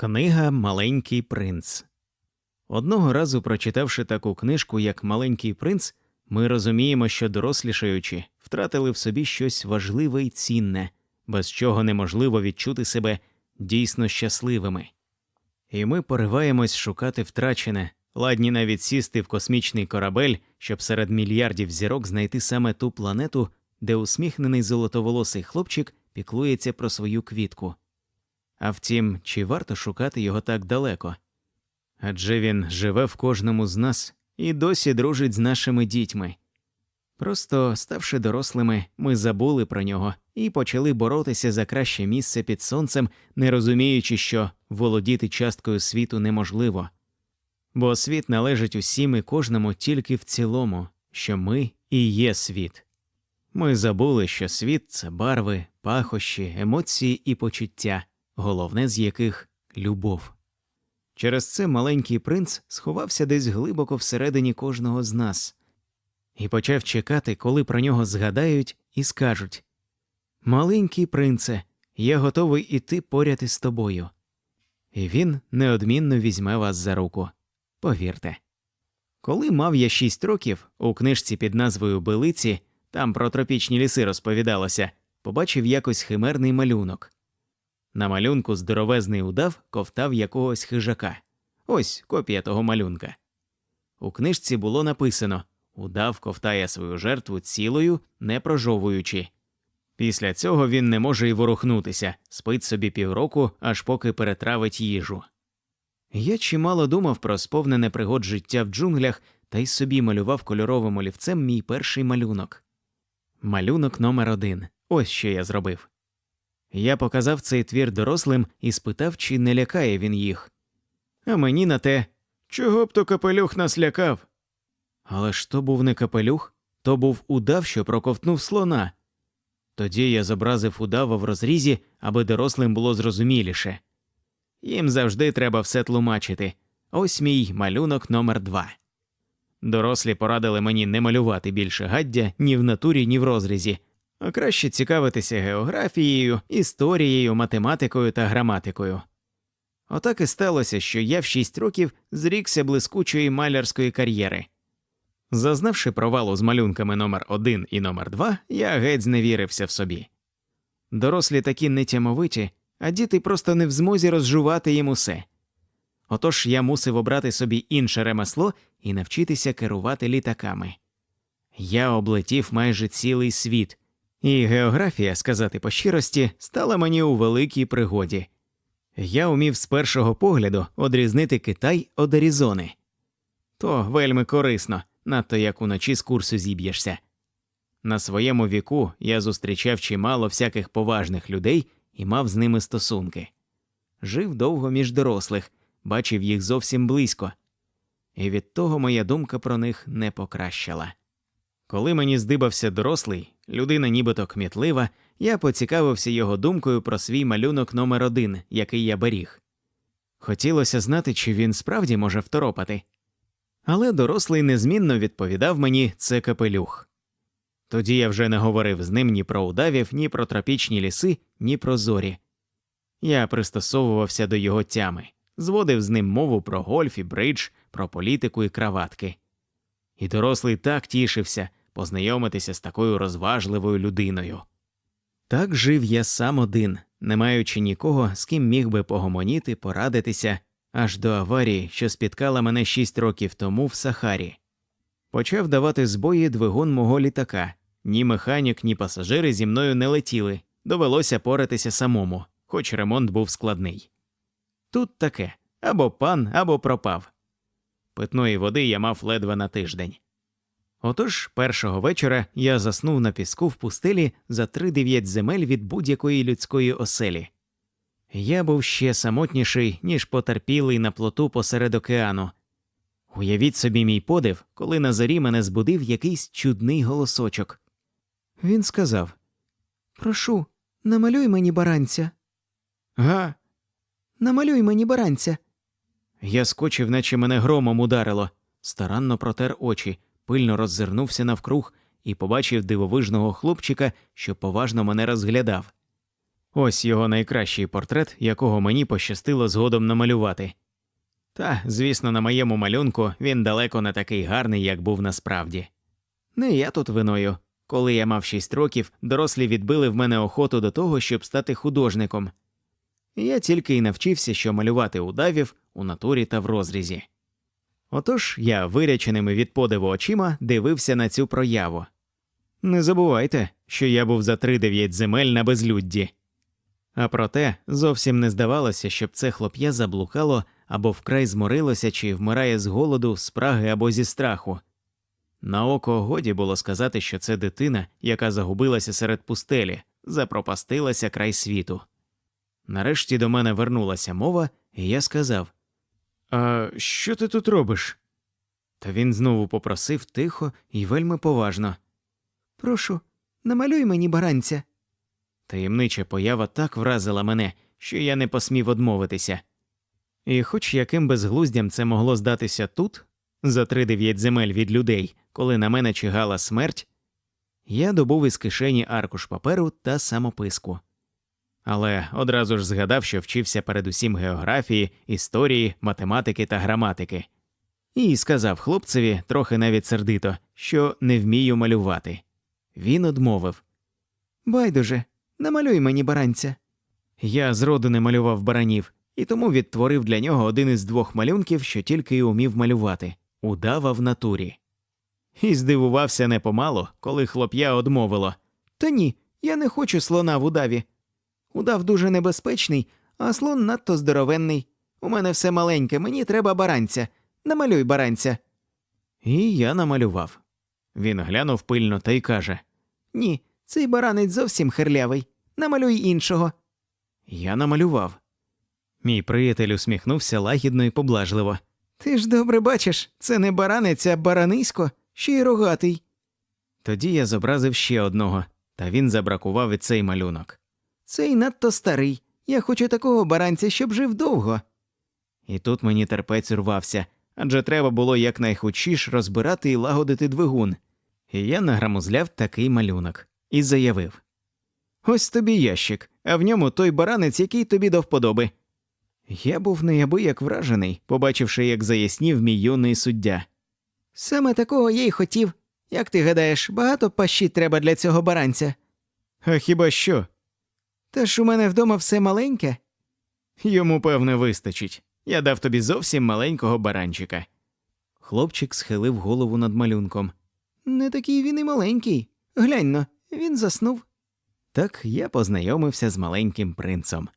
Книга Маленький принц. Одного разу, прочитавши таку книжку, як Маленький принц, ми розуміємо, що дорослішаючи, втратили в собі щось важливе і цінне, без чого неможливо відчути себе дійсно щасливими. І ми пориваємось шукати втрачене, ладні навіть сісти в космічний корабель, щоб серед мільярдів зірок знайти саме ту планету, де усміхнений золотоволосий хлопчик піклується про свою квітку. А втім, чи варто шукати його так далеко? Адже він живе в кожному з нас і досі дружить з нашими дітьми. Просто, ставши дорослими, ми забули про нього і почали боротися за краще місце під сонцем, не розуміючи, що володіти часткою світу неможливо. Бо світ належить усім і кожному тільки в цілому, що ми і є світ. Ми забули, що світ це барви, пахощі, емоції і почуття, головне з яких любов. Через це маленький принц сховався десь глибоко всередині кожного з нас і почав чекати, коли про нього згадають і скажуть Маленький принце, я готовий іти поряд із тобою. І він неодмінно візьме вас за руку. Повірте. Коли мав я шість років, у книжці під назвою Белиці, там про тропічні ліси розповідалося, побачив якось химерний малюнок. На малюнку здоровезний удав ковтав якогось хижака. Ось копія того малюнка. У книжці було написано Удав ковтає свою жертву цілою, не прожовуючи. Після цього він не може й ворухнутися, спить собі півроку, аж поки перетравить їжу. Я чимало думав про сповнене пригод життя в джунглях та й собі малював кольоровим олівцем мій перший малюнок. Малюнок номер один. Ось що я зробив. Я показав цей твір дорослим і спитав, чи не лякає він їх. А мені на те, чого б то капелюх нас лякав. Але ж то був не капелюх, то був удав, що проковтнув слона. Тоді я зобразив удава в розрізі, аби дорослим було зрозуміліше. Їм завжди треба все тлумачити. Ось мій малюнок номер два. Дорослі порадили мені не малювати більше гаддя ні в натурі, ні в розрізі, краще цікавитися географією, історією, математикою та граматикою. Отак і сталося, що я в шість років зрікся блискучої малярської кар'єри. Зазнавши провалу з малюнками номер 1 і номер 2 я геть зневірився в собі. Дорослі такі нетямовиті, а діти просто не в змозі розжувати їм усе. Отож я мусив обрати собі інше ремесло і навчитися керувати літаками. Я облетів майже цілий світ, і географія, сказати по щирості, стала мені у великій пригоді. Я умів з першого погляду одрізнити Китай од Аризони. То вельми корисно, надто як уночі з курсу зіб'єшся. На своєму віку я зустрічав чимало всяких поважних людей і мав з ними стосунки. Жив довго між дорослих, бачив їх зовсім близько, і від того моя думка про них не покращала. Коли мені здибався дорослий, людина нібито кмітлива, я поцікавився його думкою про свій малюнок номер один, який я беріг. Хотілося знати, чи він справді може второпати. Але дорослий незмінно відповідав мені це капелюх. Тоді я вже не говорив з ним ні про удавів, ні про тропічні ліси, ні про зорі. Я пристосовувався до його тями, зводив з ним мову про гольф і бридж, про політику і краватки. І дорослий так тішився познайомитися з такою розважливою людиною. Так жив я сам один, не маючи нікого, з ким міг би погомоніти, порадитися аж до аварії, що спіткала мене шість років тому в Сахарі. Почав давати збої двигун мого літака. Ні механік, ні пасажири зі мною не летіли, довелося поратися самому, хоч ремонт був складний. Тут таке або пан, або пропав. Питної води я мав ледве на тиждень. Отож, першого вечора я заснув на піску в пустелі за три дев'ять земель від будь-якої людської оселі. Я був ще самотніший, ніж потерпілий на плоту посеред океану. Уявіть собі мій подив, коли на зорі мене збудив якийсь чудний голосочок. Він сказав Прошу, намалюй мені баранця. Га. Намалюй мені баранця. Я скочив, наче мене громом ударило, старанно протер очі, пильно роззирнувся навкруг і побачив дивовижного хлопчика, що поважно мене розглядав. Ось його найкращий портрет, якого мені пощастило згодом намалювати. Та, звісно, на моєму малюнку він далеко не такий гарний, як був насправді. Не я тут виною. Коли я мав шість років, дорослі відбили в мене охоту до того, щоб стати художником. Я тільки й навчився, що малювати удавів у натурі та в розрізі. Отож я виряченими від подиву очима дивився на цю прояву. Не забувайте, що я був за три-дев'ять земель на безлюдді. А проте зовсім не здавалося, щоб це хлоп'я заблукало або вкрай зморилося чи вмирає з голоду, спраги або зі страху. На око годі було сказати, що це дитина, яка загубилася серед пустелі, запропастилася край світу. Нарешті до мене вернулася мова, і я сказав А що ти тут робиш? Та він знову попросив тихо і вельми поважно. Прошу, намалюй мені баранця. Таємнича поява так вразила мене, що я не посмів одмовитися. І хоч яким безглуздям це могло здатися тут, за три дев'ять земель від людей, коли на мене чигала смерть, я добув із кишені аркуш паперу та самописку. Але одразу ж згадав, що вчився передусім географії, історії, математики та граматики, і сказав хлопцеві, трохи навіть сердито, що не вмію малювати. Він одмовив. Байдуже, намалюй мені баранця. Я зроду не малював баранів, і тому відтворив для нього один із двох малюнків, що тільки й умів малювати удава в натурі. І здивувався непомало, коли хлоп'я одмовило. Та ні, я не хочу слона в удаві. Удав дуже небезпечний, а слон надто здоровенний. У мене все маленьке, мені треба баранця. Намалюй баранця. І я намалював. Він глянув пильно та й каже: Ні, цей баранець зовсім хирлявий. Намалюй іншого. Я намалював. Мій приятель усміхнувся лагідно і поблажливо. Ти ж добре бачиш, це не баранець, а баранисько, ще й рогатий. Тоді я зобразив ще одного, та він забракував і цей малюнок. Цей надто старий. Я хочу такого баранця, щоб жив довго. І тут мені терпець урвався, адже треба було якнайхучіш розбирати і лагодити двигун. І я награмузляв такий малюнок і заявив: Ось тобі ящик, а в ньому той баранець, який тобі до вподоби. Я був неабияк вражений, побачивши, як заяснів мій юний суддя. Саме такого я й хотів. Як ти гадаєш, багато пащі треба для цього баранця? А хіба що? Та ж у мене вдома все маленьке. Йому, певне, вистачить. Я дав тобі зовсім маленького баранчика. Хлопчик схилив голову над малюнком. Не такий він і маленький. Глянь но, він заснув. Так я познайомився з маленьким принцем.